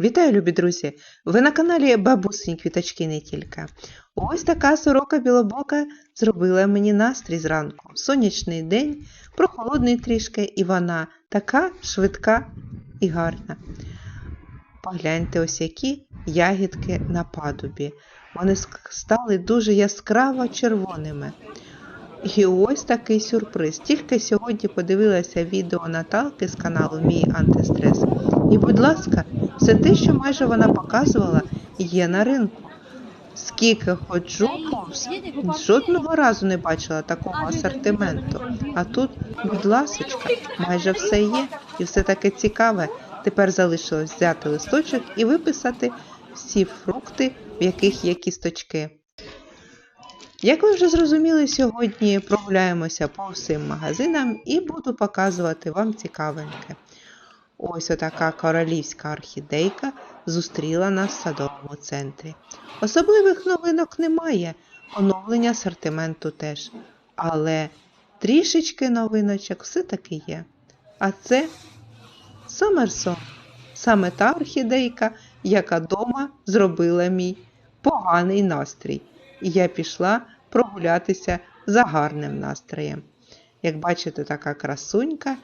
Вітаю, любі друзі! Ви на каналі Бабусині Квіточки не тільки. Ось така сорока білобока зробила мені настрій зранку. Сонячний день, прохолодний трішки, і вона така швидка і гарна. Погляньте, ось які ягідки на падубі. Вони стали дуже яскраво червоними. І ось такий сюрприз. Тільки сьогодні подивилася відео Наталки з каналу Мій антистрес. І, будь ласка, все те, що майже вона показувала, є на ринку. Скільки ходжу, жодного разу не бачила такого асортименту. А тут, будь ласочка, майже все є. І все таке цікаве. Тепер залишилось взяти листочок і виписати всі фрукти, в яких є кісточки. Як ви вже зрозуміли, сьогодні прогуляємося по всім магазинам і буду показувати вам цікавеньке. Ось отака королівська орхідейка зустріла нас в садовому центрі. Особливих новинок немає, оновлення асортименту теж. Але трішечки новиночок все-таки є. А це Сомерсон. Саме та орхідейка, яка дома зробила мій поганий настрій. І я пішла прогулятися за гарним настроєм. Як бачите, така красунька.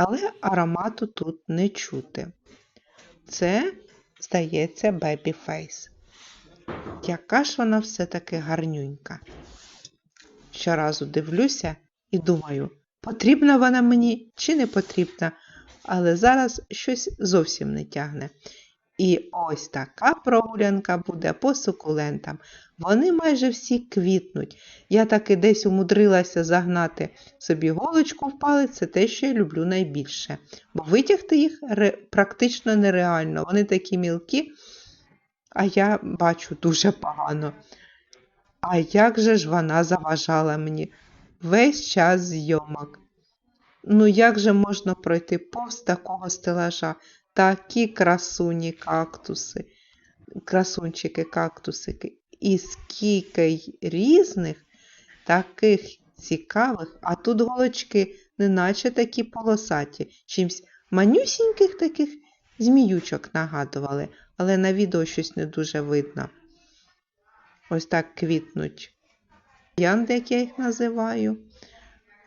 Але аромату тут не чути. Це, здається, Бебі Фейс. Яка ж вона все-таки гарнюнька. Щоразу дивлюся і думаю, потрібна вона мені чи не потрібна, але зараз щось зовсім не тягне. І ось така прогулянка буде по сукулентам. Вони майже всі квітнуть. Я таки десь умудрилася загнати собі голочку в палець, це те, що я люблю найбільше. Бо витягти їх практично нереально. Вони такі мілкі, а я бачу дуже погано. А як же ж вона заважала мені весь час зйомок? Ну як же можна пройти повз такого стелажа? Такі красуні кактуси, красунчики кактусики. І скільки різних, таких цікавих, а тут голочки неначе такі полосаті, чимсь манюсіньких таких зміючок нагадували, але на відео щось не дуже видно. Ось так квітнуть янди, як я їх називаю.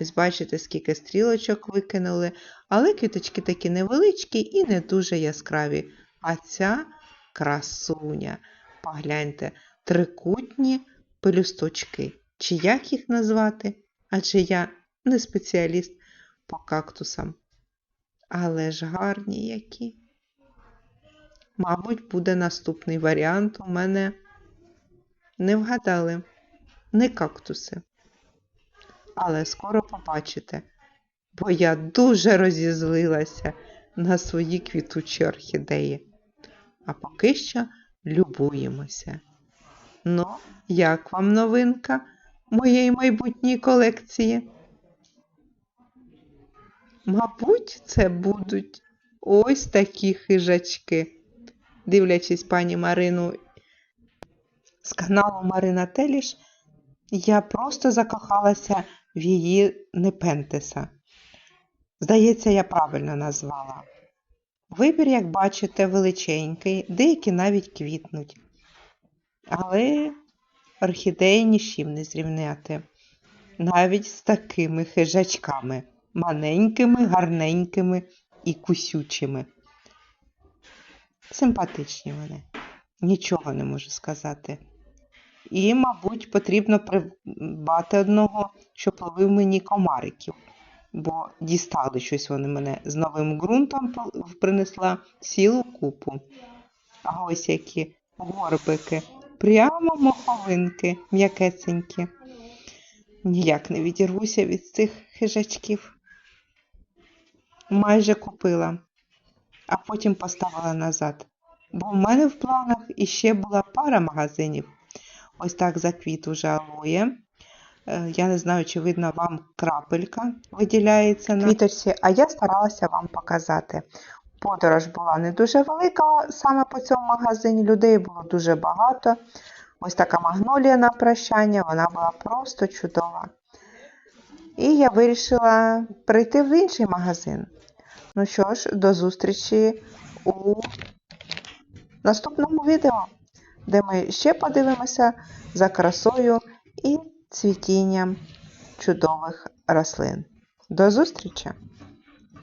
Ось бачите, скільки стрілочок викинули, але квіточки такі невеличкі і не дуже яскраві. А ця красуня. Погляньте, трикутні пелюсточки. Чи як їх назвати? Адже я не спеціаліст по кактусам. Але ж гарні які. Мабуть, буде наступний варіант. У мене не вгадали, не кактуси але скоро побачите, бо я дуже розізлилася на свої квітучі орхідеї. А поки що любуємося. Ну, як вам новинка моєї майбутньої колекції? Мабуть, це будуть ось такі хижачки. Дивлячись пані Марину з каналу Марина Теліш, я просто закохалася в її Непентеса. Здається, я правильно назвала. Вибір, як бачите, величенький, деякі навіть квітнуть. Але орхідеї ні з чим не зрівняти. Навіть з такими хижачками, маленькими, гарненькими і кусючими. Симпатичні вони. Нічого не можу сказати. І, мабуть, потрібно придбати одного, щоб ловив мені комариків, бо дістали щось вони мене з новим ґрунтом принесла цілу купу. А ось які горбики, прямо моховинки, м'якесенькі. Ніяк не відірвуся від цих хижачків. Майже купила, а потім поставила назад. Бо в мене в планах іще була пара магазинів. Ось так заквіт уже алоє. Е, Я не знаю, чи видно вам крапелька виділяється на квіточці, а я старалася вам показати. Подорож була не дуже велика саме по цьому магазині, людей було дуже багато. Ось така магнолія на прощання, вона була просто чудова. І я вирішила прийти в інший магазин. Ну що ж, до зустрічі у наступному відео, де ми ще подивимося за красою і цвітінням чудових рослин. До зустрічі!